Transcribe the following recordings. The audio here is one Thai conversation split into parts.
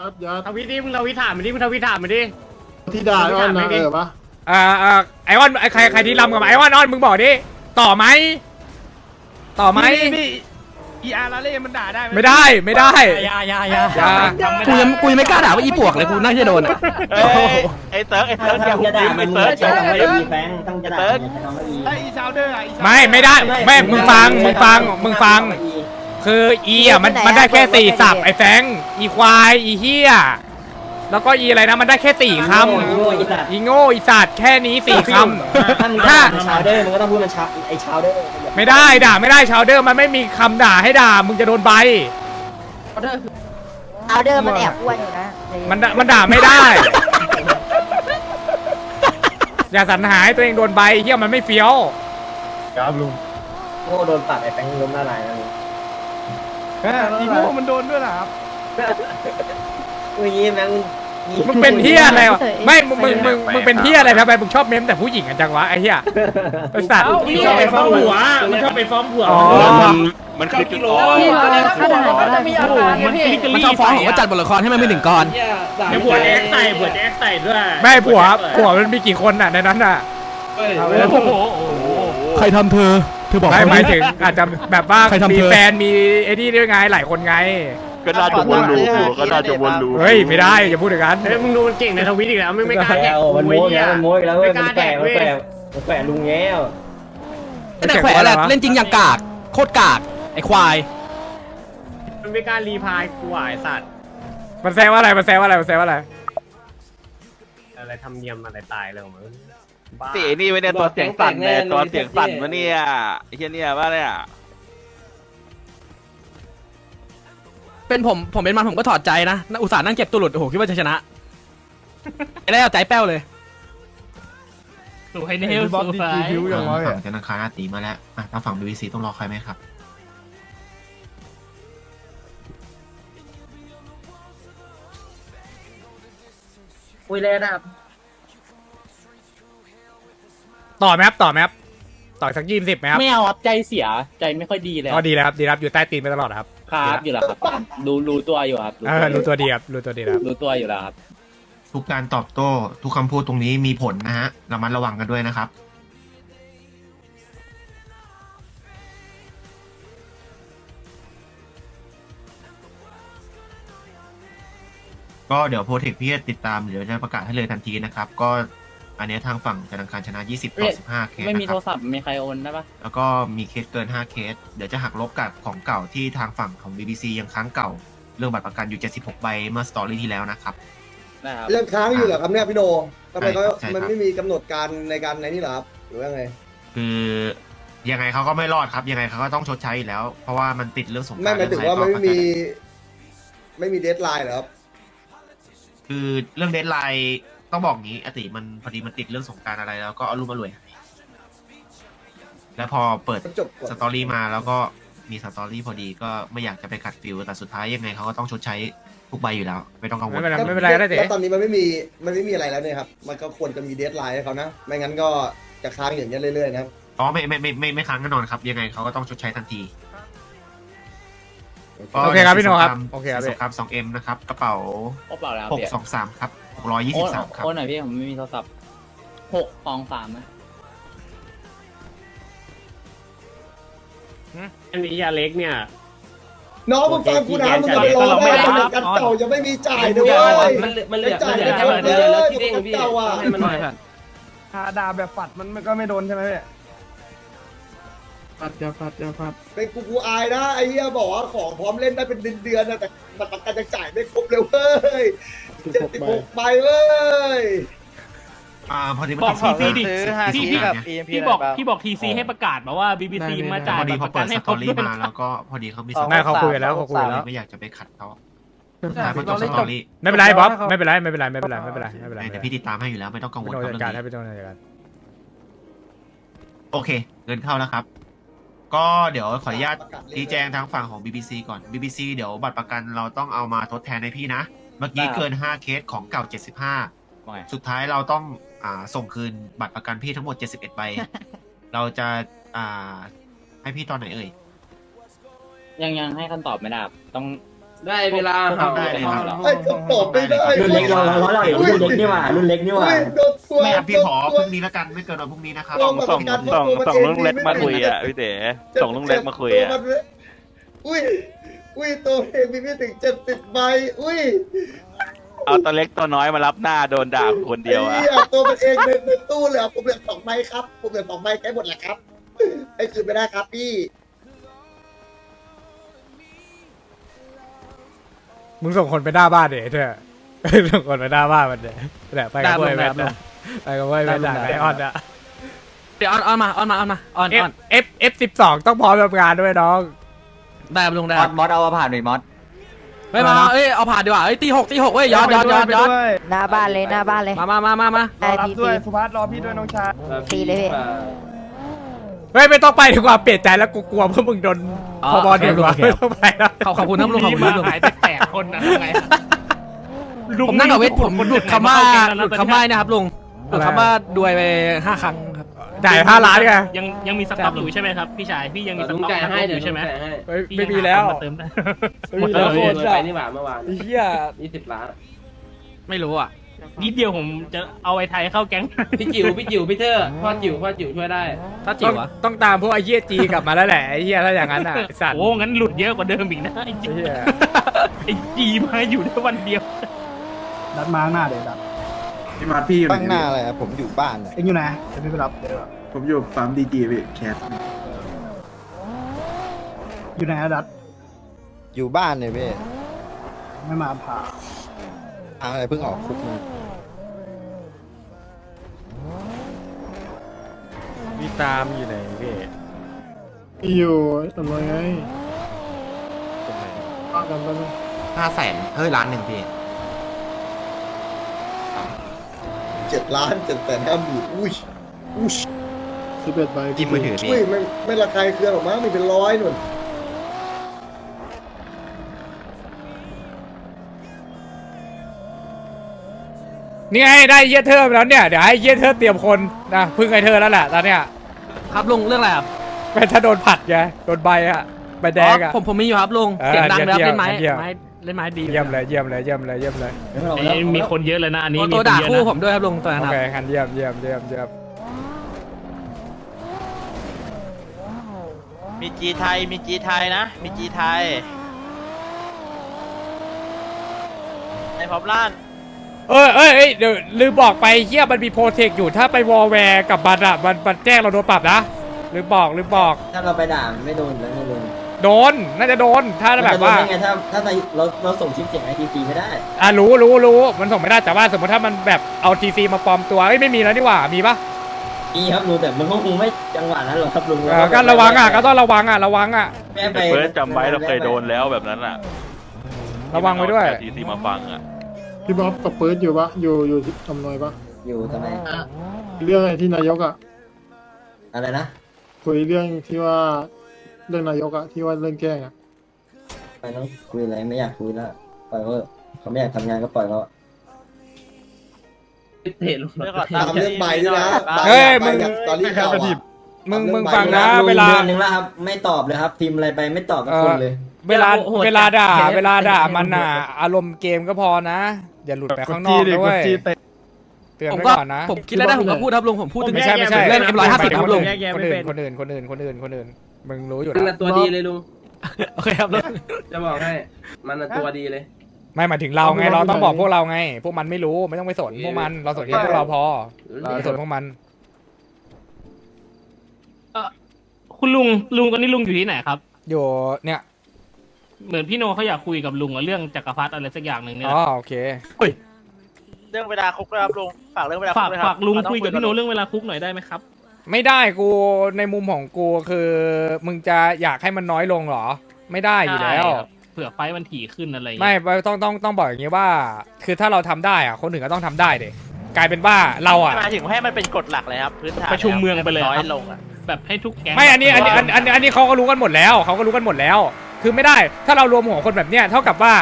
ยัดยัดทวิตดิมึงทวิตถามมาดิมึงทวิตถามมาดิ ที่ด่าอ้อนนะเออปะอ่าอ่าไอออนไอใครใครที่รำกับไอออนออนมึงบอกดิต่อไหมต่อไหมอีอาร์ลาเล่มันด่าได้ไม่ได้ไม่ได้ยายายาอย่ากูยังกูยังไม่กล้าด่าว่าอีปวกเลยกูน่าจะโดนอะเอ้ยไอ้เติร์กไอ้เติร์กอย่าหุบยิ้มไอ้เติร์กใช้คำว่าอีแฟงต้องจะด่าเติร์กใช้คำว่าอีไออีชาวเดอร์อะอีชาวไม่ไม่ได้ไม่มึงฟังมึงฟังมึงฟัง คืออีอะมันมันได้แค่สี่สับไอแฟง อีควาย อีเฮียแล้วก็อีอะไรนะมันได้แค่สี่คโง่อีสัตว์ำอีโง่อีสัตว์แค่นี้สี่คำถ้ามึงด่าชาวเดอร์มึงก็ต้องพูดมันชาวไอชาวเดอร์ไม่ได้ด่าไม่ได้ชาวเดอร์มันไม่มีคำด่าให้ด่า มึงจะโดนใบ เอาเดิมมันแอบอ้วนอยู่นะมันด่ามันด่าไม่ได้ อย่าสรรหาให้ตัวเองโดนใบเฮียมันไม่เฟี้ยว ครับลุงโง่โดนปรับไอแฟงล้มละลายแล้วเอออีโม่มันโดนด้วยเหรอครับ มึงยิ้มแฟงมึงเป็นเฮียอะไรวะไม่มึงมึงมึงมึงเป็นเฮียอะไรทำไมมึงชอบเม้มแต่ผู้หญิงกันจังวะไอ้เฮียไอ้สัตว์มันชอบไปฟ้องหัวมันชอบไปฟ้องหัว อ๋อ มันคือจุดอ่อนมันจะมีอาการไงพี่มันชอบฟ้องผมว่าจัดบทละครให้มันไม่ถึงก่อนเดี๋ยวหัวแอ็กใส่หัวแอ็กใส่ด้วยไม่ผัวผัวมันมีกี่คนอะในนั้นอะโอ้โหใครทำเธอ เธอบอกไม่หมายถึงอาจจะแบบว่าใครทำมีเธอแฟนมีไอ้นี่ด้วยไงหลายคนไง ก็น่าจะวนลูปอยู่ก็น่าจะวนลูปเฮ้ยไม่ได้อย่าพูดอย่างนั้นเฮ้ยมึงดูมันเก่งในทวิตอีกแล้วไม่ไม่กล้าแดกมันกูโม้ไอ้แล้เหี้ยวมันโม้แล้วไม่มันกล้าแปแดลกมันเว้ยแปลมันแปลลุงแล้วแต่แขวะแหละเล่นจริงอย่างกากโคตรกากไอ้ควายมันไม่กล้ารีพายกูอะไอ้สัตว์มันแซวว่าอะไรมันแซวว่าอะไรมันแซวว่าอะไรอะไรทำเนียมอะไรตายเลยของมึงบ้าตีนี่ไว้เนี่ยตัวเสียงสั่นเนี่ยตัวเสียงสั่นวะเนี่ยไอ้เหี้ยเนี่ยว่าเนี่ย เป็นผมผมเป็นมันผมก็ถอดใจนะอุตส่าห์นั่งเก็บตัวหลุดโอ้โหคิดว่าจะชนะไอ้แล้วใจแป้วเลยสูให้เนลสูไปคิวอย่างน้อยฝั่งธนาคารอาตีมาแล้วอะทางฝั่ง BBC ต้องรอใครไหมครับ คุยเลยนะครับต่อไหมครับต่อไหมครับ ต่อสักยี่สิบไหมครับไม่เอาครับใจเสียใจไม่ค่อยดีเลยก็ดีแล้วครับดีแล้วอยู่ใต้ตีนไปตลอดครับ ครับอยู่แล้วครับรู้รู้ตัวอยู่ครับเออรู้ตัวดีครับรู้ตัวดีแล้วครับรู้ตัวอยู่แล้วครับ ทุกการตอบโต้ทุกคำพูดตรงนี้มีผลนะฮะระมัดระวังกันด้วยนะครับ ก็เดี๋ยวโปรเทคพี่จะติดตามเดี๋ยวจะประกาศให้เลยทันทีนะครับ ก็ อันเนี้ยทางฝั่งธนาคารชนะ 20 ต่อ 15 เคสไม่มีนะคโทรัรบศัพท์มีใครโอนได้ปะแล้วก็มีเคสเกิน 5 เคส เดี๋ยวจะหักลบกับของเก่าที่ทางฝั่งของ BBC ยังค้างเก่า เรื่องบัตรประกันอยู่ 76 ใบเมื่อสตอรี่ที่แล้วนะครับได้ครับเรื่องค้างอยู่เหรอครับเนี่ยพี่โนทำไมเขาใช่ครับ มันไม่มีกำหนดการในการในนี่เหรอครับหรือว่าไง คือยังไงเขาก็ไม่รอดครับยังไงเขาก็ต้องชดใช้อยู่แล้ว เพราะว่ามันติดเรื่องสงกรารไม่หมายถึงว่ามันไม่มี ไม่มีเดทไลน์เหรอครับ คือเรื่องเดทไลน์ ต้องบอกงี้อติมันพอดีมันติดเรื่องสงกรารอะไรแล้วก็อารมณ์อร่วยหายแล้วพอเปิดมันจบก่อนสตอรี่มาแล้วก็มีสตอรี่พอดีก็ไม่อยากจะไปขัดฟิลแต่สุดท้ายยังไงเขาก็ต้องชดใช้ทุกใบอยู่แล้ว ไม่ต้องกังวไม่ลเป็นไรไม่เป็นไรก็ได้เจ๊แล้วตอนนี้มันไม่มีมันไม่มีอะไรแล้วเนี่ยครับ มันก็ควรจะมีเดทไลน์ให้เขานะ ไม่งั้นก็จะค้างอย่างเงี้ยเรื่อยๆนะครับ อ๋อไม่ไม่ไม่ไม่ไม่ค้างแน่นอนครับ ยังไงเขาก็ต้องชดใช้ทันทีโอเคครับพี่โนครับโอเคครับสพี่งครามสองเอ็มนะครับกระเป๋าโอ้เปล่าแล้วหกพี่สองสามครับหก ร้อยยี่สิบสามครับ โอนหน่อยพี่ผมไม่มีโทรศัพท์หกสองสามนะอันนี้ยาเล็กเนี่ย น้องมึงฟังกูนะมึงอย่าไปรอได้กำหนดการเก่ายังไม่มีจ่ายนะเว้ยมันมันเหลือจ่ายมันเหลืไม่อครบแค่เลเดือนยที่เด้งกำหนดพี่เก่าอะให้มันหน่อยถ้าด่าแบบปัดมันมันก็ไม่โดนใช่ไหมพี่ปัดจะปัดจะปัดเป็นกูกูอายนะไอ้เหี้ยบอกว่าของพร้อมเล่นได้เป็นเดือนๆนะแต่บัตรประกันยังจ่ายไม่ครบเลยเว้ย สิบเจ็ดหกสิบใบหกใบเว้ย อ่าพอดีมันบอกติดทีซีดิสิบพี่สิพี่บเนี่ยพี่บอกพี่บอกทีซีให้ประกาศมาว่า BBC มาจ่ายพอดีบัตรพอประกัเปินดให้สคตรอบรี่ด้วยมา แล้วก็พอดีเขามีสตอไม่รี่เขาคุยกันแล้วเขาคุยกันแล้ว ไม่อยากจะไปขัดเขาใช่แต่มันจบสตอรี่ไม่เป็นไรบ๊อบไม่เป็นไรไม่เป็นไรไม่เป็นไรไม่เป็นไรไม่เป็นไรเดี๋ยวพี่ติดตามให้อยู่แล้วไม่ต้องกังวพี่ลโนกับจัดเรื่องการให้นี้พี่โนจัดการ โอเค เงินเข้าแล้วครับ ก็เดี๋ยวขออนุญาตชี้แจงทางฝั่งของ BBC ก่อน BBC เดี๋ยวบัตรประกันเราต้องเอามาทดแทนให้พี่นะ เมื่อกี้เกิน 5 เคสของเก่า 75 ว่าไงสุดท้ายเราต้องอ่าส่งคืนบัตรประกันพี่ทั้งหมด 71 ใบ เราจะอ่าให้พี่ตอนไหนเอ่ย ยังยังให้คำตอบไม่ได้ครับต้อง ได้เวลาทำได้เลยครับ ไอ้ก็ตอบไม่ได้ รุ่นเล็กเราเราเราอยู่รุ่นเล็กนี่หว่ารุ่นเล็กนี่หว่าอุ้ยโดนตัวไม่ครับพี่ขอโดพนรุ่งนี้แล้วกันไม่เกินวันพรุ่งนี้นะครับ ส่งส่งส่งส่งลุงเล็กมาคุยอะพี่เต๋ส่งลุงเล็กมาคุยอะตัวมันอุ้ย อุ้ยตัวเองมีไม่ถึงเจ็ดสิบใบอุ้ยเอาตัวเล็กตัวน้อยมารับหน้าโดนด่าคนเดียวอะไอ้หี้ตัวมันเองในในตู้เลยอะผมเหลือสองใบครับผมเหลือสองใบใกล้หมดแล้วครับไอ้คืนไม่ได้ครับพี่มึงส่งคนไปหน้าบ้านเดี๋ยวเถอะส่งคนไปหน้าบ้านมันเดี๋ยวเดี๋ยวไปกับได้พวกลไอ้งแมได้ทลนะงไปกับพวกไอ้แมทได้ด่าลงได้ไอออนอะเดี๋ยวออนออนมาออนมาออนมาออนเออฟอนเอฟเอฟสิบสองต้องพร้อมทำงานด้วยน้อง ได้ครับลุงได้มอสมอสเอาผ่านหน่อยมอสเฮ้ยมาเอ้ยเอาผ่านดีกว่าเอ้ยตีหกตีหกเว้ยย้อนย้อนย้อนย้อนหน้าบ้านเลยหน้าบ้านเลยมามามามามาได้รับทีด้วยซีสุภัสรอพี่ด้วยน้องชาย ตีเลยพี่ เฮ้ยไม่ต้องไปดีกว่าเปลี่ยนใจแล้วกูกลัวเพราะมึงโดนพอบอลเดือดร้อนไม่ต้องไปแล้ว ขอบขอบคุณครับลุงขอบนี่คุณมาครับลุง หายไปแปดคนนะทำไงผมนั่งกับเวทผมหลุดคำว่าหลุดคำว่าเนี่ยครับลุงหลุดคำว่าดวยไปห้าครั้งครับ จ่ายห้าล้านไงยังยังมีสต็อกอยู่ใช่ไหมครับพี่ชายพี่ยังมีสต็อกอยู่ใช่ไหมเฮ้ยพี่ไม่ยังมีแล้วหาคนมาเติมได้ไม่มีแล้วหมดคนเลยอะไปนี่หว่าเมื่อวานไอ้เหี้ยยี่สิบล้านไม่รู้อะนิดเดียวผมจะเอาไอ้ไทยเข้าแก๊งพี่จิ๋วพี่จิ๋วพี่เธอพ่อจิ๋วพ่อจิ๋วช่วยได้ถ้าจิ๋ต้องวอะต้องตามพวกไอ้เหี้ยจีกลับมาแล้วแหละไอ้เหี้ยถ้าอย่างนั้นอะไอ้สัตว์โอ้งั้นหลุดเยอะกว่าเดิมอีกนะไอ้จีไอ้เหี้ยไอ้จีมาอยู่ได้วันเดียวดัดมาหน้าเดี๋ยวดัด พี่มอสพี่อยู่ตั้งหน้าอะไรอะผมอยู่บ้านเลยเอ็งอยู่ไหนเดี๋ยวพี่ไปรับเดี๋ยวผมอยู่ปั๊มดีจีพี่แคสอยู่ไหนอะดัดอยู่บ้านเลยพี่ไม่มาผ่าทางอะไรเพิ่งออกคุกมาพี่ตามอยู่ไหนพี่อยู่ตำรวจไงป้ากันไปเลยห้าแสนเฮ้ยล้านหนึ่งพี่ เจ็ดล้านเจ็ดแสนห้าหมื่นอุ้ยอุ้ยสิบเอ็ดใบจิ้มมือถือพี่อุ้ยไม่ไม่ระคายเคืองหรอกมั้งมีเป็นร้อยหนุนนี่ไงได้เหี้ยเธอไปแล้วเนี่ยเดี๋ยวให้เหี้ยเธอเตรียมคนนะพึ่งไอ้เธอแล้วแหละตอนเนี้ยครับลุงเรื่องอะไรครับไปถ้าโดนผัดไงโดนใบอะใบแดงอะผมผมมีอยู่ครับลุงเออเสียงดังเลยครับเยี่ยมเล่นไม้เยี่ยมไม้ เล่นไม้ดีเยี่ยมเลยเยี่ยมเลยเยี่ยมเลยเยี่ยมเลยไอ้มีคนเยอะเลยนะอันนี้ตัวมีตัวคนด่าเยอะคู่นะผมด้วยครับลุงตัวนั้นโอครับเคคันเยี่ยมเยี่ยมเยี่ยมเยี่ยมมีจีไทย มีจีไทยนะ มีจีไทยไอ้พร้อมล้าน เออเอยเอ้ยเดี๋ยวลืมบอกไปเฮียมันมีโปรเทคอยู่ถ้าไปวอลแวร์กับบัตรอะมันมันแจ้งเราโดนปรับนะลืมบอกลืมบอก ถ้าเราไปด่าไม่โดนแล้วไม่โดน โดน น่าจะโดน ถ้าแบบว่าไงถ้าถ้าเราเราส่งชิปเสียงไอทีซีไม่ได้ อะรู้รู้รู้มันส่งไม่ได้แต่ว่าสมมติถ้ามันแบบเอาทีซีมาปลอมตัวเอ้ยไม่มีแล้วนี่หว่ามีปะมีครับลุงแต่มันก็คงไม่จังหวะนั้นหรอกครับลุงเออก็ระวังอะก็ต้องระวังอะระวังอะ แม่ไปเฟิร์สจำไว้เราเคยโดนแล้วแบบนั้นอะระวังไว้ด้วย ทีซีมาฟังอะพี่บ๊อบกับปื๊ดอยู่ปะอยู่อยู่ที่อำนวยปะอยู่ทำไมเรื่องไอ้ที่นายกอะอะไรนะคุยเรื่องที่ว่า เรื่องนายกอะที่ว่าเรื่องแกล้งอะไม่ต้องคุยอะไรไม่อยากคุยแล้วปล่อยเขาเขาไม่อยากทำงานก็ปล่อยเขาเรื่องก่อนตามเรื่องใบด้วยนะเฮ้ยมึงตอนนี้ข่าวอะมึงเอาเรื่มึองงใบฟังนะลุงเวลา ดือนนึงแล้วครับไม่ตอบเลยครับพิมพ์อะไรไปไม่ตอบกับคนเลย เวลาโหดจัดเวลาด่า แค้น เวลาด่าแค้นมันอะ อารมณ์เกมก็พอนะ อย่าหลุดไปข้างนอกด้วยเตือนผมไว้ก็ก่อนนะผมคิดแล้วได้ผมก็พูดครับลุงผมพูดถึง ไม่ใช่ไม่ใช่เล่น M150 ครับลุง คนอื่นคนอื่นคนอื่นคนอื่นคนอื่น มึงรู้อยู่มันแล้วตัวดีเลยลุง โอเคครับลุงจะบอกให้ มันตัวดีเลย ไม่หมายถึงเราไงเราต้องบอกพวกเราไง พวกมันไม่รู้ไม่ต้องไปสนพวกมันเราสนแค่พวกเราพอไปสนพวกมัน คุณลุงลุงตอนนี้ลุงอยู่ที่ไหนครับ อยู่เนี่ยเหมือนพี่โนเขาอยากคุยกับลุงอะเรื่องจักรพรรดิอะไรสักอย่างหนึ่งเนี่ยอ๋อโอเค เรื่องเวลาคุกด้วยครับลุงฝากเรื่องเวลาคุฝากกด้วยครับฝากลุงเราต้องคุยกับพี่โนเรื่องเวลาคุกหน่อยได้ไหมครับ ไม่ได้กูในมุมของกูคือ มึงจะอยากให้มันน้อยลงเหรอ ไม่ได้อยู่แล้ว ใช่ครับเผื่อไฟท์มันถี่ขึ้นอะไรอย่างไม่เงี้ยต้องต้องต้องบอกอย่างนี้ว่า คือถ้าเราทำได้อะคนอื่นก็ต้องทำได้เด็กลายเป็นว่าเราอะ หมายถึงให้มันเป็นกฎหลักเลยครับพื้นฐานประชุมเมืองไปเลยน้อยครับลงอะ แบบให้ทุกแก๊งไม่อันนี้อันนี้อันอันอันนี้เขาก็รู้กันหมดแล้วเขาก็รู้กันหมดแล้ว คือไม่ได้ ถ้าเรารวมหัวคนแบบเนี้ยเท่ากับว่า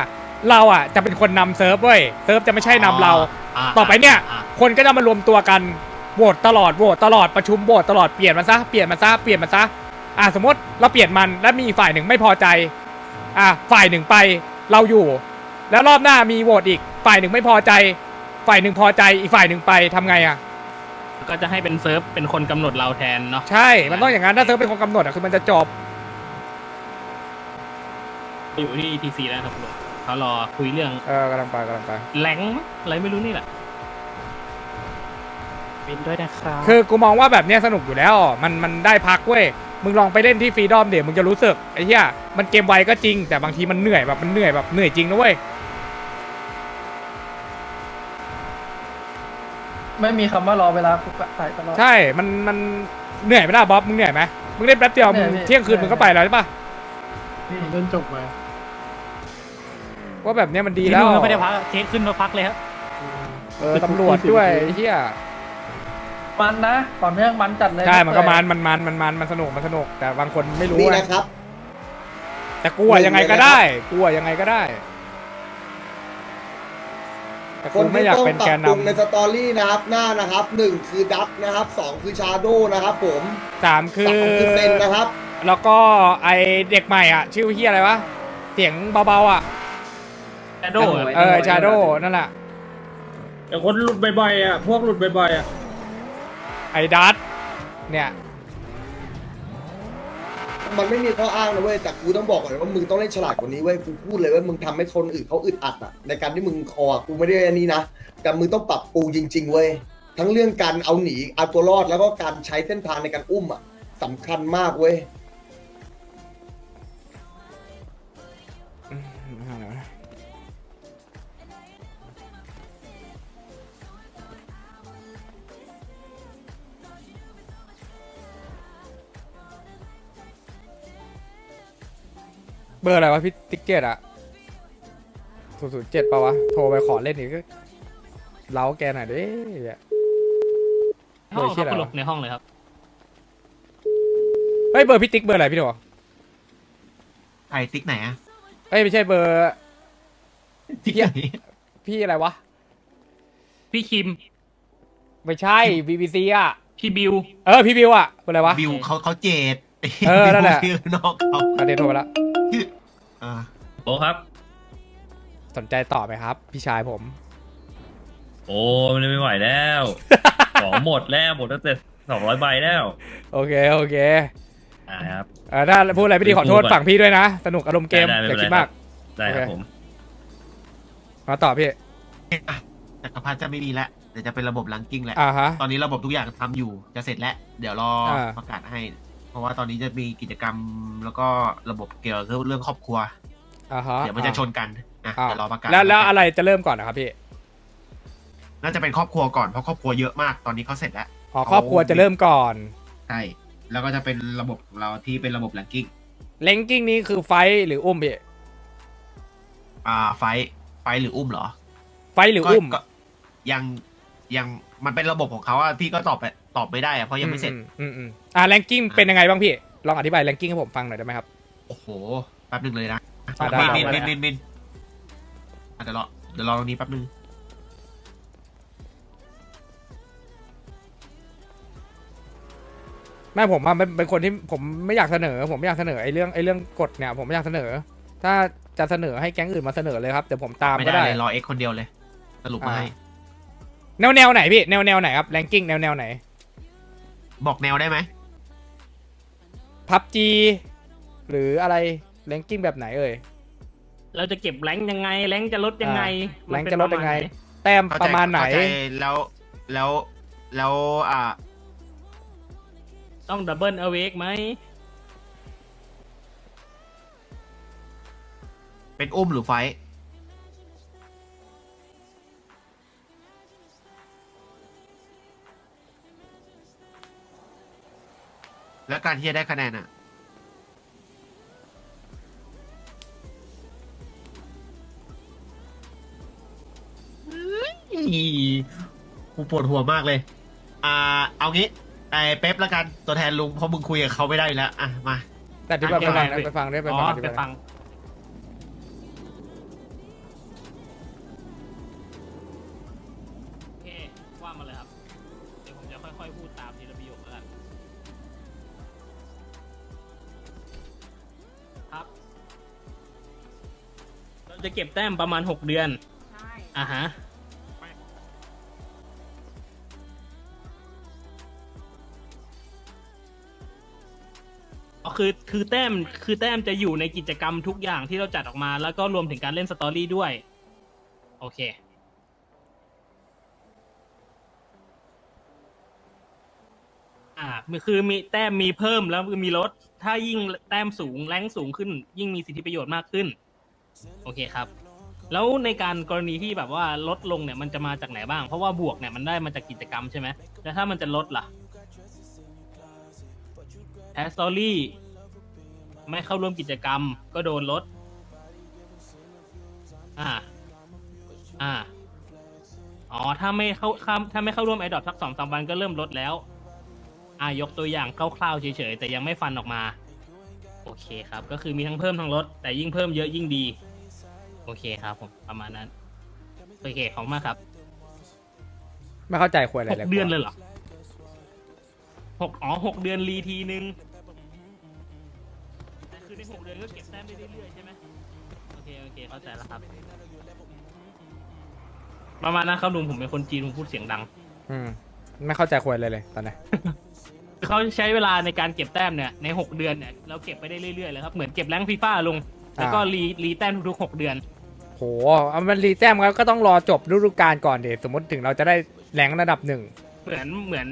เราอะจะเป็นคนนำเซิร์ฟเว้ยเซิร์ฟจะไม่ใช่นำเราาต่อไปเนี่ยอ่าคนก็จะมารวมตัวกัน โหวตตลอดโหวตตลอดประชุมโหวตตลอดเปลี่ยนมันซะเปลี่ยนมันซะเปลี่ยนมันซะอะสมมติเราเปลี่ยนมันแล้วมีอีกฝ่ายหนึ่งไม่พอใจอะฝ่ายหนึ่งไปเราอยู่ แล้วรอบหน้ามีโหวตอีกฝ่ายหนึ่งไม่พอใจ ฝ่ายหนึ่งพอใจอีกฝ่ายหนึ่งไปทำไงอะก็จะให้เป็นเซิร์ฟเป็นคนกำหนดเราแทนเนาะใช่ มันต้องอย่างนั้นถ้าเซิร์ฟเป็นคนกำหนดอะคือมันจะจบอยู่ที่ ETC แล้วครับลุงเขารอคุยเรื่องเออกำลังไปกำลังไปแหลงอะไรไม่รู้นี่แหละ บินด้วยนะครับคือกูมองว่าแบบเนี้ยสนุกอยู่แล้วมันมันได้พักเว้ยมึงลองไปเล่นที่ฟรีดอมเดี๋ยวมึงจะรู้สึกไอ้เหี้ยมันเกมไวก็จริง แต่บางทีมันเหนื่อยแบบมันเหนื่อยแบบเหนื่อยจริงนะเว้ยไม่มีคำว่ารอเวลาคุกตายตลอด ใช่มันมันเหนื่อยไหมล่ะบ๊อบมึงเหนื่อยไหมมึงเล่นแป๊บเดียวมึงเหนื่อยพี่ เที่ยงคืนมึงก็ไปแล้วใช่ปะเล่นจบไปว่าแบบเนี้ยมันดีที่แล้วนู่นก็ไม่ได้พักเคสขึ้นมาพักเลยครับ เออตำรวจด้วยไอ้เหี้ย มันนะต่อเนื่องมันจัดเลยใช่มันก็มันมันมันมันมันมันสนุกมันสนุกแต่บางคนไม่รู้นี่ไงนะครับ แต่กูอะยังไงก็ได้กูอะยังไงก็ได้แต่คกูนไม่ที่อยากต้องเป็นปรัแกบนปรุงในนำสตอรี่นะครับหน้านะครับหนึ่งคือดักนะครับสองคือชาโดนะครับผมสามคืสามอคือเซนนะครับ แล้วก็ไอเด็กใหม่อะ ชื่อเฮียอะไรวะเสียงเบาๆอะแชโดว์เออชาโดนั่นแหละ แต่คนหลุดบ่อยๆอะพวกหลุดบ่อยๆอะ ไอ้ดัตเนี่ย มันไม่มีข้ออ้างนะเว้ยแต่กูต้องบอกก่อนว่ามึงต้องเล่นฉลาดกว่านี้เว้ยกูพูดเลยว่ามึงทำให้คนอื่นเขาอึดอัดอะในการที่มึงคออะกูไม่ได้อันนี้นะแต่มึงต้องปรับปรุงจริง ๆเว้ยทั้งเรื่องการเอาหนีเอาตัวรอดแล้วก็การใช้เส้นทางในการอุ้มอะสำคัญมากเว้ย เบอร์อะไรวะพี่ติ๊กเก็ตอะศูนย์ศูนย์เจ็ดป่าวะ โทรไปขอเล่นอีกก็เล้าแกหน่อยดิเนี่ยในห้องเบอร์ชื่คอรับอะไรวะคุณลุงในห้องเลยครับเฮ้ยเบอร์พี่ติ๊กเบอร์อะไรพี่โถใครติ๊กไหนอะเอ้ยไม่ใช่เบอร์ ติ๊กไหนพี่อะไรวะ พี่คิมไม่ใช่ BBC อะ พี่บิวเออพี่บิวอะเบอร์อะไรวะ บิวเขาเขาเจดเออนั่นแหละบิวชื่อนอกเขา ประเด็นโทรไปแล้ว อ่าโอ้ครับ สนใจต่อไหมครับ พี่ชายผม โอ้มันไม่ไหวแล้ว ของหมดแล้วหมดตั้งแต่สองร้อยใบแล้วโอเคโอเคอ่าครับ เออถ้าพูดอะไรไม่ดีขอโทษพูดก่อนฝั่งพี่ด้วยนะ สนุกอารมณ์เกมได้ได้อย่าไม่คิดเป็นไรมาก ได้ครับโอเค ผม มาต่อพี่ อะจักรพรรดิจะไม่มีแล้วเดี๋ยวจะเป็นระบบลังกิ้งแหละ อ่าฮะ ตอนนี้ระบบทุกอย่างทำอยู่จะเสร็จแล้ว เดี๋ยวรออ่าประกาศให้ เพราะว่าตอนนี้จะมีกิจกรรมแล้วก็ระบบเกี่ยวกับเรื่องครอบครัว อ่าฮะเดี๋ยวมันจะชนกันอะอ่าเดี๋ยวรอประกาศแล้วแล้วอะไรจะเริ่มก่อนนะครับพี่น่าจะเป็นครอบครัวก่อนเพราะครอบครัวเยอะมากตอนนี้เขาเสร็จแล้ว อ๋อครอบครัวจะเริ่มก่อนใช่ แล้วก็จะเป็นระบบของเราที่เป็นระบบลังกิ้ง เลงกิ้งนี้คือไฟท์หรืออุ้มพี่อ่า ไฟท์ไฟท์หรืออุ้มเหรอไฟท์หรืออุ้มก็ก็ยังยังมันเป็นระบบของเขาอะพี่ก็ตอบไป ตอบไม่ได้อะเพราะยังไม่เสร็จ อือืมอืมอ่าแรงกิ้งเป็นยังไงบ้างพี่ลองอธิบายแรงกิ้งให้ผมฟังหน่อยได้ไหมครับ โอ้โห แป๊บหนึ่งเลยนะอะได้มินได้มินมินมินมินอะเดี๋ยวรอเดี๋ยวรอตรงนี้แป๊บหนึงแม่ผมอะเป็นเป็นคนที่ผมไม่อยากเสนอ ผมไม่อยากเสนอไอ้เรื่องไอ้เรื่องกฎเนี่ยผมไม่อยากเสนอ ถ้าจะเสนอให้แก๊งอื่นมาเสนอเลยครับเดี๋ยวผมตามไม่ก็ได้ได้ เลยรอเอ็กคนเดียวเลย สรุปมาให้แนวแนวไหนพี่แนวแนวไหนครับแรงกิ้งแนวแนวไหน บอกแนวได้ไหมพับจีหรืออะไรแรงกิ้งแบบไหนเอ่ย เราจะเก็บแรงค์ยังไง แรงค์จะลดยังไงแรงค์จะลดยังไง มันเป็นแต้มเข้าปใจระมาณไหน เข้าใจแล้วแล้วแล้วอ่าต้องดับเบิลเอาเวกไหมเป็นอุ้มหรือไฟท์ แล้วการที่จะได้คะแนนอะอีกูปวดหัวมากเลย อ่า เอางี้ ไอ้เป๊ปแล้วกันตัวแทนลุงเพราะมึงคุยกับเขาไม่ได้อยู่แล้ว อะ มา แต่ที่ไปฟังอะไปฟังได้ไปอ๋ฟังออธิไปบายฟัง ครับก็จะเก็บแต้มประมาณหกเดือนอ่าฮะ อ๋อคือคือแต้มคือแต้มจะอยู่ในกิจกรรมทุกอย่างที่เราจัดออกมา แล้วก็รวมถึงการเล่นสตอรี่ด้วย โอเค อ่าคือมีแต้มมีเพิ่มแล้วมีลด ถ้ายิ่งแต้มสูงแรงสูงขึ้น ยิ่งมีสิทธิประโยชน์มากขึ้น โอเคครับ แล้วในการกรณีที่แบบว่าลดลงเนี่ยมันจะมาจากไหนบ้าง เพราะว่าบวกเนี่ยมันได้มาจากกิจกรรมใช่ไหมแล้วถ้ามันจะลดล่ะแพสตอรี่ไม่เข้าร่วมกิจกรรม ก็โดนลด อ่า อ่า อ๋อ ถ้าไม่เข้าถ้าไม่เข้าร่วมไอดอทสักสองสามวันก็เริ่มลดแล้ว อ่ายกตัวอย่างคร่าวๆเฉยๆแต่ยังไม่ฟันออกมา โอเคครับ ก็คือมีทั้งเพิ่มทั้งลดแต่ยิ่งเพิ่มเยอะยิ่งดี โอเคครับผมประมาณนั้นโอเคของมากครับไม่เข้าใจควรอะไรหเลยกเดือนเลยเหรอหกอ๋อหกเดือนรีทีนึงแต่คือในหกเดือนก็เก็บแต้มได้เรื่อยๆใช่ไหมโอเคโอเคเข้าใจแล้วครับ ประมาณนั้นครับลุงผมเป็นคนจีนผมพูดเสียงดัง อืม ไม่เข้าใจควรเลยเลย ตอนนี้ เขาใช้เวลาในการเก็บแต้มเนี่ยในหกเดือนเนี่ยเราเก็บไปได้เรื่อยๆเลยครับเหมือนเก็บแรงฟีฟ่าลุงแล้วก็รีรีแต้มทุกๆหกเดือน โหเอามันรีแต้มก็ต้องรอจบฤดูกาลก่อนเดี๋ยวสมมติถึงเราจะได้แรงระดับหนึ่งเหมือนเหมือน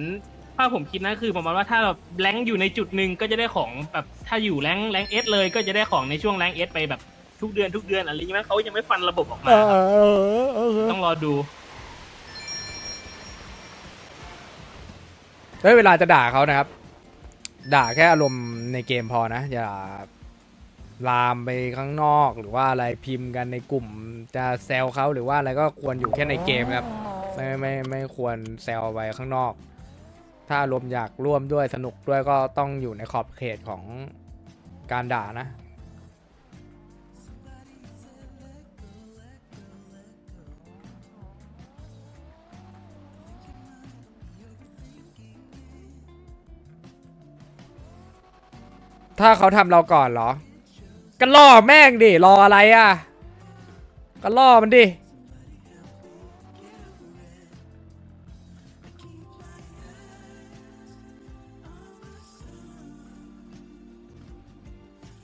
ถ้าผมคิดนะคือประมาณว่าถ้าเราแรงอยู่ในจุดหนึ่งก็จะได้ของแบบถ้าอยู่แรงแรงเอสเลยก็จะได้ของในช่วงแรงเอสไปแบบทุกเดือนทุกเดือนอะไรอย่างเงี้ยเขายังไม่ฟันระบบออกมาต้องรอดู เฮ้ยเวลาจะด่าเขานะครับ ด่าแค่อารมณ์ในเกมพอนะ อย่าลามไปข้างนอกหรือว่าอะไรพิมพ์กันในกลุ่ม จะแซวเขาหรือว่าอะไรก็ควรอยู่แค่ในเกมนะครับ ไม่ไม่ไม่ควรแซวไปข้างนอก ถ้าอารมณ์อยากร่วมด้วยสนุกด้วยก็ต้องอยู่ในขอบเขตของการด่านะ ถ้าเขาทำเราก่อนเหรอ ก็ล่อแม่งดิ รออะไรอะ ก็ล่อมันดิ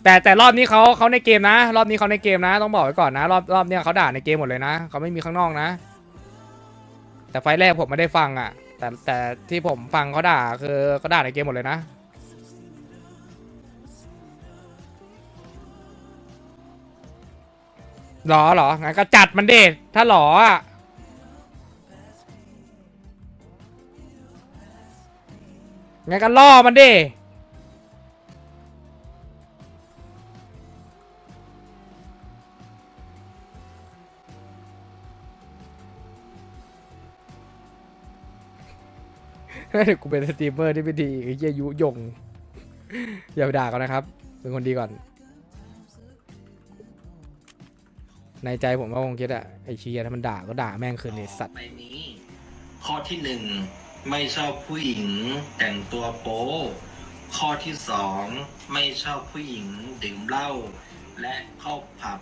แต่แต่รอบนี้เขาเขาในเกมนะ รอบนี้เขาในเกมนะ ต้องบอกไว้ก่อนนะ รอบรอบเนี้ยเขาด่าในเกมหมดเลยนะ เขาไม่มีข้างนอกนะ แต่ไฟล์แรกผมไม่ได้ฟังอะ แต่แต่ที่ผมฟังเขาด่าคือเขาด่าในเกมหมดเลยนะ หรอหรองั้นก็จัดมันเดถ้าหรออะงั้นก็ล่อมันดิเดี๋ยวกูเป็นสตรีมเมอร์ที่ไม่ดีไอ้เหี้ยยุยง อย่าไปด่าเขานะครับ เป็นคนดีก่อน ในใจผมก็คงคิดอะไอ้เชียถ้ามันด่าก็ด่าแม่งคืนในสัตว์ในนี้ข้อที่หนึ่งไม่ชอบผู้หญิงแต่งตัวโป๊ข้อที่สองไม่ชอบผู้หญิงดื่มเหล้าและเข้าผับ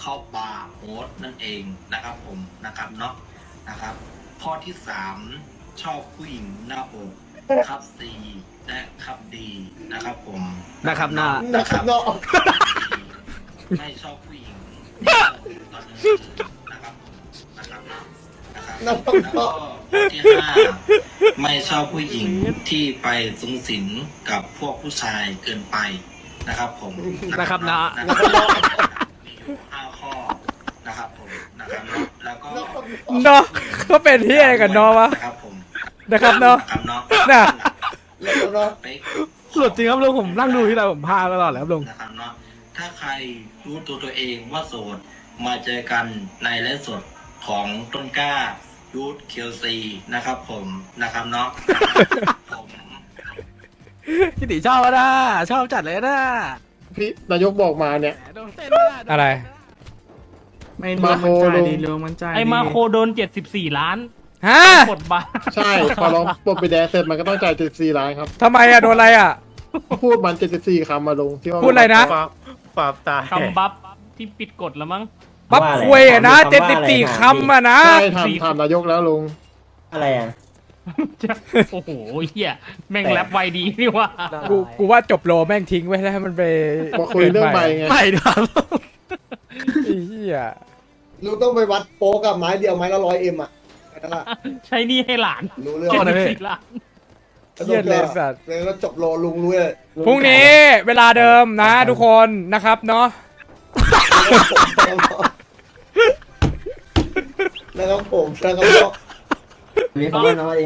เข้าบาร์โฮสนั่นเองนะครับผมนะครับเนาะนะครับ ข้อที่สามชอบผู้หญิงหน้าอกครับซีและครับดีนะครับผมนะครับหน้านะครับเนาะไม่ชอบผู้ หญิงตอนกลางคืนนะครับผมนะครับเนาะนะครับนะครับแล้วก็เนาะข้อที่ห้าไม่ชอบผู้หญิงที่ไปสุงสิงกับพวกผู้ชายเกินไปนะครับ ผมนะครับนะนะครับเนาะมีอยู่ห้าข้อนะครับผมนะครับเนาะแล้วก็เนาะก็เป็นที่อะไรกันเนาะวะนะครับผมนะครับเนาะนะครับเนาะน่ะแล้วเนาะไปหลุดจริงครับลุงผมนั่งดูที่ไรผมพาตลอดเลยครับลุง นะครับเนาะ ถ้าใครรู้ตัวตัวเองว่าโสด มาเจอกันในไลฟ์สดของต้นกล้ายูทเคียวซีนะครับผมนะครับเนาะ ผมพี่ติชอบนะชอบจัดเลยนะพี่นายกบอกมาเนี่ย โดนเต้นไม่ได้อะไร ไม่มาโคลงไอมาโคโดนเจ็ดสิบสี่ล้านฮะกดบัตรใช่พอลองปลดไปแดนเสร็จมันก็ต้องจ่าย74ล้านครับ ทำไมอะโดนอะไรอะ พูดมัน74คำมาลงที่ว่าพูดอะไรนะความ ความตาย คำบัฟที่ปิดกฎแล้วมั้งปปั๊บว่าอะไรคุยอะนะถามเจ็ดว่าสิบอะไรสี่ถามคำอะนะใช่ถามถามนายกแล้วลุงอะไรอะโอ้โหเฮียแม่งแรปไวดีนี่ว่า กูกูว่าจบโลแม่งทิ้งไว้แล้วให้มันไปมาคุยเรื่องใบไงไม่ครับไอ้เหี้ยลุงต้องไปวัดโป๊กับไม้เดียวไม้ละร้อยเอ็มอะแค่นั้นละใช้หนี่ให้หลานรู้เรื่องโทษนะพี่สิบล้าน เหี้ยเลยสัตว์เลยก็จบโลลุงรู้เลยพรุ่งนี้เวลาเดิมนะทุกคนนะครับเนาะนะครับผมนะครับพ่อมีคำว่าน้อย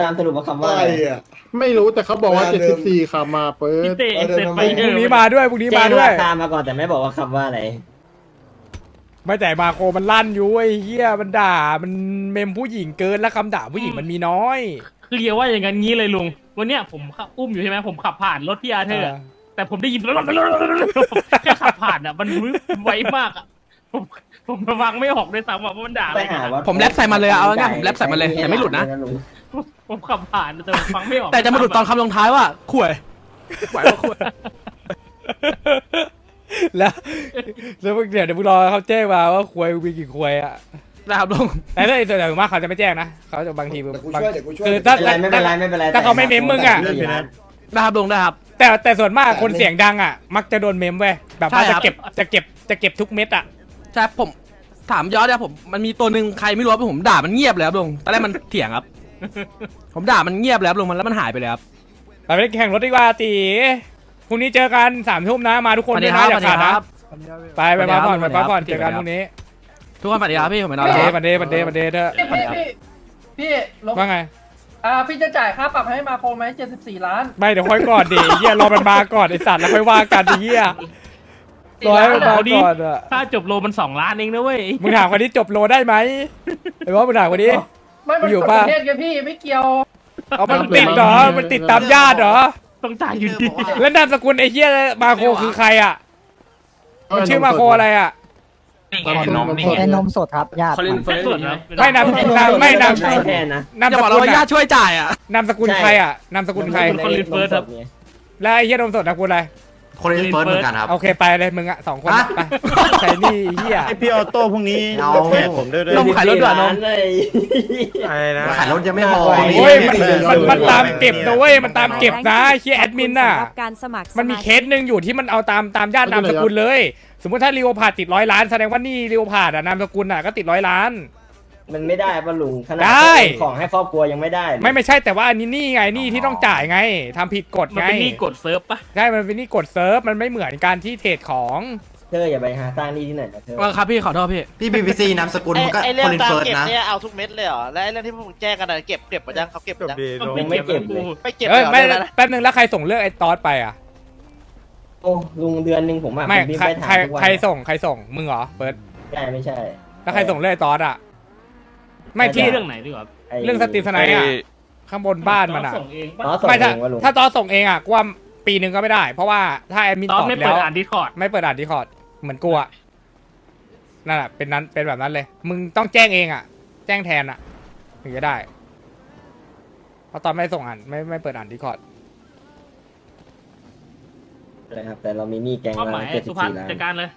ตามสรุปว่าคำว่าอะอะไรไรอะ ไม่รู้แต่เขาบอกว่า เวลาเดิม 74คำมาเปิพี่ด เตะเอาเดินเสร็จทำไมไปพเถรุ่งนี้อะมาด้วยพรุ่งนี้แจ้มางด้วรายคามาก่อนแต่ไม่บอกว่าคำว่าอะไร ไม่แต่มาโคมันลั่นอยู่ไอ้เหี้ยมันด่า มันเมมผู้หญิงเกินแล้วคำด่าผู้หญิงมันมีน้อยคือเรียกว่าอย่างนั้นงี้เลยลุง วันเนี้ยผมขับอุ้มอยู่ใช่ไหมผมขับผ่านรถพี่อาเธอร์อะแต่ผมได้ยินแค่ขับผ่านอะ มันไวมากอะผมผมฟังไม่ออกด้วยซ้ำอะว่ามันด่าอะไปไรหากันว่าผมแรปใส่มันเลยอะเอาง่ายๆผมแรปใส่มันเลยแต่ไม่หลุดนะ ผมขับผ่านแต่ผมฟังไม่ออกแต่จะมาหลุดตอนคำลงท้ายว่าข่วยไหวว่าข่วย แล้วแล้วมึงเดี๋ยวเดี๋ยวมึงรอเขาแจ้งมาว่าควยมีกี่ควยอะนะครับลุงแต่ถ้าไอ้ส่วนใหญ่มากเขาจะไม่แจ้งนะเขาจะบางทีเดี๋ยวกูบางช่วยเดี๋ยวกูช่วยคือถ้าไม่เป็นไรไม่เป็นไรไม่เป็นไรถ้าเขาไม่เม้มมึงอะนะครับลุงนะครับ แต่แต่ส่วนมากคนเสียงดังอะ มักจะโดนเมมเว้ยแบบว่าใช่คจะรับเก็บจะเก็บจะเก็บทุกเม็ดอะใช่ผมถามย้อนนะผมมันมีตัวหนึ่งใครไม่รู้ว่าผมด่ามันเงียบเลยครับลุงตอนแรกมันเถียงครับ ผมด่ามันเงียบเลยครับลุงมันแล้วมันหายไปเลยครับไปไปแข่งรถดีกว่าตี พรุ่งนี้เจอกันสามทุ่มนะมาทุกคนด้วยนะอย่าขาดนะไปไปพักผ่อนไปพักผ่อนเจอกันพรุ่งนี้ทุกคนสวัสดีครับพี่ผมไปนอนวันแล้เดวย์วันเดย์วันเดย์วันเดย์เถอะพี่พี่พี่ลบว่าไงอ่าพี่จะจ่ายค่าปรับให้มาโครไหมเจ็ดสิบสี่ล้านไม่เดี๋ยวค่อยก่อนดิไอ้เฮียรอมันมาก่อนไอสัตว์แล้วค่อยว่ากันไอ้เฮียรอให้มันมาก่อนอะถ้าจบโลมันสองล้านเองนะเว้ยมึงถามคนนี้จบโลได้ไหมไอ้ว่ามึงถามคนนี้ไม่มันอยู่กฎป่ะประเทศไงพี่ไม่เกี่ยวเอามันติดเหรอมันติดตามญาติเหรอ ต้องจ่ายอยู่ดี แล้วนามสกุลไอ้เฮียมาโคคือใครอะมันชื่อมาโคอะไรอะนี่ไงนมนี่ไง เป็นนมสดครับญาติเขาเล่นเฟิร์สส่วนนะไม่นามนามไม่นามใช่แทนนะนามจะสบอกกุเราลว่าญาอะติช่วยจ่ายอะนามสกุลใครอะนามสกุลใครคนลินเฟิร์สครับแล้วไอ้เฮียนมสดนามสกุลอะไร คนเล่นเฟิร์สเหมือนกันครับ โอเคไปเลยมึงอะสองคนอะไปใส่นี่ไอ้เฮียพี่ออโต้พรุ่งนี้เอาผมด้วยด้วยนมขายรถด่วนนม เลยอะไรนะ ขายรถยังไม่พอโอ้ยมันมันมันตามเก็บนะเว้ยมันตามเก็บนะไอ้เฮียแอดมินน่ะการสมัครมันมีเคสหนึ่งอยู่ที่มันเอาตามตามญาตินามสกุลเลย สมมติถ้ารีโอพาดติดร้อยล้านแสดงว่านี่รีโอพาดอะนามสกุลอะก็ติดร้อยล้าน มันไม่ได้ป่ะลุงขนาดได้ของให้ครอบครัวยังไม่ได้เลยไม่ไม่ใช่แต่ว่าอันนี้นี่ไงนี่ที่ต้องจ่ายไงทำผิดกฎมันไงเป็นหนี่กดเซิร์ฟปะใช่มันเป็นนี่กดเซิร์ฟมันไม่เหมือนการที่เทรดของเธออย่าไปหาสร้างหนี่ที่ไหนนะเธอว่าครับพี่ขอโทษพี่พี่บีบีซีนามสกุลมันก็คนเล่นเฟิร์สนะเอาทุกเม็ดเลยเหรอ และไอ้เรื่องที่พวกมึงแจ้งกันอะเก็บเก็บมายังเขาเก็บมายังต้องยังไม่เก็บเลยไม่เก็บเอ้ยเลยไม่เหรอเนี่ยนะแป๊บนึงแล้วใครส่งเรื่องไอ้ตอสไปอะโอ้ลุงเดือนหนึ่งผมอะไม่ผมบินใครไปถาใครมทุกวันใครส่งใครส่งมึงเหรอเปิดใช่ไม่ใช่แล้วใครส่งเรื่องไอ้ตอสอะ ไม่ที่เรื่องไหนดีกว่าไอ้เรื่องสตรีมสไนด์อะข้างบนบ้านมันอะส่งเองปะอ๋อส่งไม่ถ้าเองว่าลุงถ้าตอสส่งเองอะกูว่าปีหนึ่งก็ไม่ได้ เพราะว่าถ้าแอดมินตอตนอบไม่แล้เปิดว อ่านดิสคอร์ดไม่เปิดอ่านดีคอร์ดเหมือนกูอะนั่นแหละเป็นนั้นเป็นแบบนั้นเลย มึงต้องแจ้งเองอะแจ้งแทนอะถึงจะได้ เพราะตอนไม่ส่งอ่านไม่ไม่เปิดอ่านดีคอร์ดนะครับแต่เรามีหนี้แกงมอบหมามายเจ็ดสิสุบพัฒสี่น์ล้านจัดการเลย